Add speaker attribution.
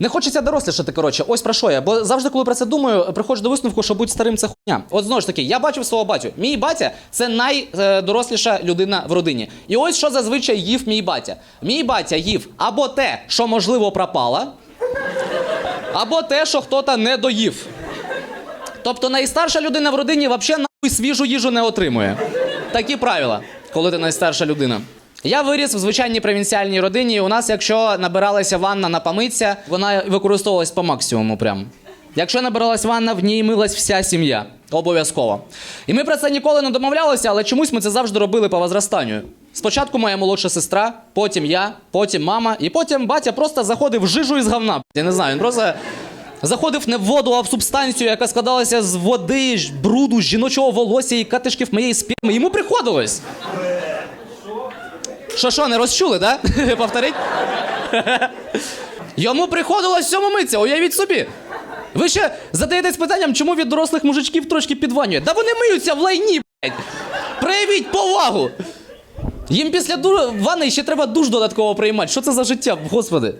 Speaker 1: Не хочеться дорослішати, коротше, ось про що я. Бо завжди, коли про це думаю, приходжу до висновку, що будь старим це хуйня. От знову ж таки, я бачив свого батю. Мій батя це найдоросліша людина в родині. І ось що зазвичай їв мій батя. Мій батя їв або те, що можливо пропало, або те, що хто-то не доїв. Тобто найстарша людина в родині взагалі нахуй свіжу їжу не отримує. Такі правила, коли ти найстарша людина. Я виріс в звичайній провінціальній родині. і У нас, якщо набиралася ванна на помитися, вона використовувалась по максимуму. Прям. Якщо набиралась ванна, в ній милась вся сім'я. Обов'язково. І ми про це ніколи не домовлялися, але чомусь ми це завжди робили по возрастанню. Спочатку моя молодша сестра, потім я, потім мама, і потім батя просто заходив в жижу із говна. Я не знаю, він просто заходив не в воду, а в субстанцію, яка складалася з води, бруду, жіночого волосся і катишків моєї сперми. Йому приходилось. Що що, не розчули, да? Повторіть? Йому приходилось всьому митися, уявіть собі. Ви ще задаєтесь питанням, чому від дорослих мужичків трошки підванює? Да вони миються в лайні, блядь. Проявіть повагу. Їм після ванни ще треба душ додатково приймати. Що це за життя, господи?